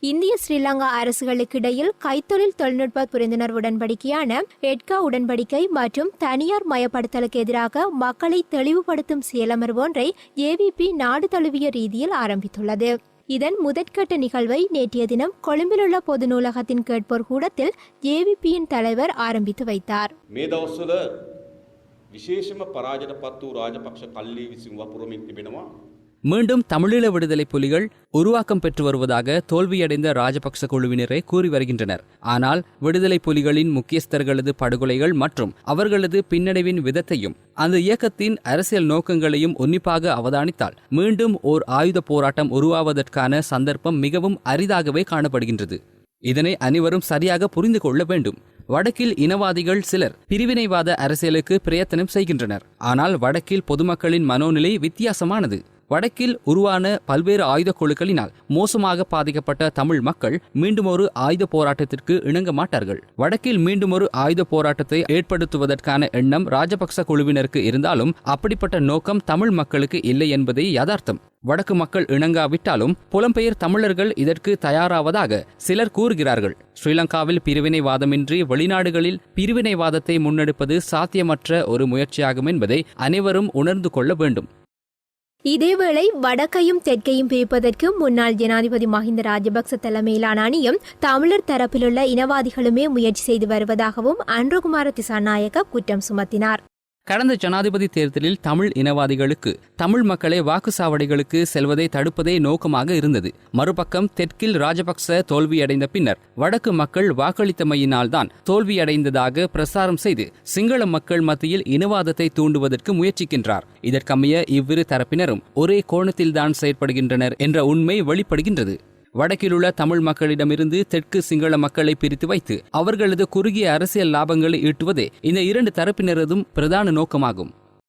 இந்திய ஸ்ரீலங்கா அரசுகளுக்கிடையில் கைத்தொழில் தொழில்நுட்ப புரிந்துணர்வு உடன்படிக்கையான எட்கா உடன்படிக்கை மற்றும் தனியார் மயப்படுத்தலுக்கு எதிராக மக்களை தெளிவுபடுத்தும் செயலமர்வு ஒன்றை ஏவிபி நாடு தழுவிய ரீதியில் ஆரம்பித்துள்ளது. இதன் முதற்கட்ட நிகழ்வை நேற்றைய தினம் கொழும்பிலுள்ள பொது நூலகத்தின் கேட்போர் கூடத்தில் ஏவிபியின் தலைவர் ஆரம்பித்து வைத்தார். விசேஷமா பராஜன பத்து ராஜபக்ஷ கல்லி விசிங்வா புறமின் திபினமா மீண்டும் தமிழீழ விடுதலை புலிகள் உருவாக்கம் பெற்று வருவதாக தோல்வியடைந்த ராஜபக்ச குழுவினரே கூறி வருகின்றனர். ஆனால் விடுதலை புலிகளின் முக்கியஸ்தர்களது படுகொலைகள் மற்றும் அவர்களது பின்னடைவின் விதத்தையும் அந்த இயக்கத்தின் அரசியல் நோக்கங்களையும் உன்னிப்பாக அவதானித்தால் மீண்டும் ஓர் ஆயுத போராட்டம் உருவாவதற்கான சந்தர்ப்பம் மிகவும் அரிதாகவே காணப்படுகின்றது. இதனை அனைவரும் சரியாக புரிந்து கொள்ள வேண்டும். வடக்கில் இனவாதிகள் சிலர் பிரிவினைவாத அரசியலுக்கு பிரயத்தனம் செய்கின்றனர். ஆனால் வடக்கில் பொதுமக்களின் மனோநிலை வித்தியாசமானது. வடக்கில் உருவான பல்வேறு ஆயுத குழுக்களினால் மோசமாக பாதிக்கப்பட்ட தமிழ் மக்கள் மீண்டும் ஒரு ஆயுத போராட்டத்திற்கு இணங்க மாட்டார்கள். வடக்கில் மீண்டும் ஒரு ஆயுத போராட்டத்தை ஏற்படுத்துவதற்கான எண்ணம் ராஜபக்ச குழுவினருக்கு இருந்தாலும் அப்படிப்பட்ட நோக்கம் தமிழ் மக்களுக்கு இல்லை என்பதே யதார்த்தம். வடக்கு மக்கள் இணங்காவிட்டாலும் புலம்பெயர் தமிழர்கள் இதற்கு தயாராவதாக சிலர் கூறுகிறார்கள். ஸ்ரீலங்காவில் பிரிவினைவாதமின்றி வெளிநாடுகளில் பிரிவினைவாதத்தை முன்னெடுப்பது சாத்தியமற்ற ஒரு முயற்சியாகும் என்பதை அனைவரும் உணர்ந்து கொள்ள வேண்டும். இதேவேளை வடக்கையும் தெற்கையும் பிரிப்பதற்கு முன்னாள் ஜனாதிபதி மஹிந்த ராஜபக்ச தலைமையிலான அணியும் தமிழர் தரப்பிலுள்ள இனவாதிகளுமே முயற்சி செய்து வருவதாகவும் அன்றுகுமார திசாநாயக்க குற்றம் சுமத்தினார். கடந்த ஜனாதிபதி தேர்தலில் தமிழ் இனவாதிகளுக்கு தமிழ் மக்களை வாக்குச்சாவடிகளுக்கு செல்வதை தடுப்பதே நோக்கமாக இருந்தது. மறுபக்கம் தெற்கில் ராஜபக்ச தோல்வியடைந்த பின்னர் வடக்கு மக்கள் வாக்களித்தமையினால்தான் தோல்வியடைந்ததாக பிரசாரம் செய்து சிங்கள மக்கள் மத்தியில் இனவாதத்தை தூண்டுவதற்கு முயற்சிக்கின்றார். இதற்கமைய இவ்விரு தரப்பினரும் ஒரே கோணத்தில்தான் செயற்படுகின்றனர் என்ற உண்மை வெளிப்படுகின்றது. வடக்கிலுள்ள தமிழ் மக்களிடமிருந்து தெற்கு சிங்கள மக்களை பிரித்து வைத்து அவர்களது குறுகிய அரசியல் லாபங்களை ஈட்டுவதே இந்த இரண்டு தரப்பினரதும் பிரதான நோக்கமாகும்.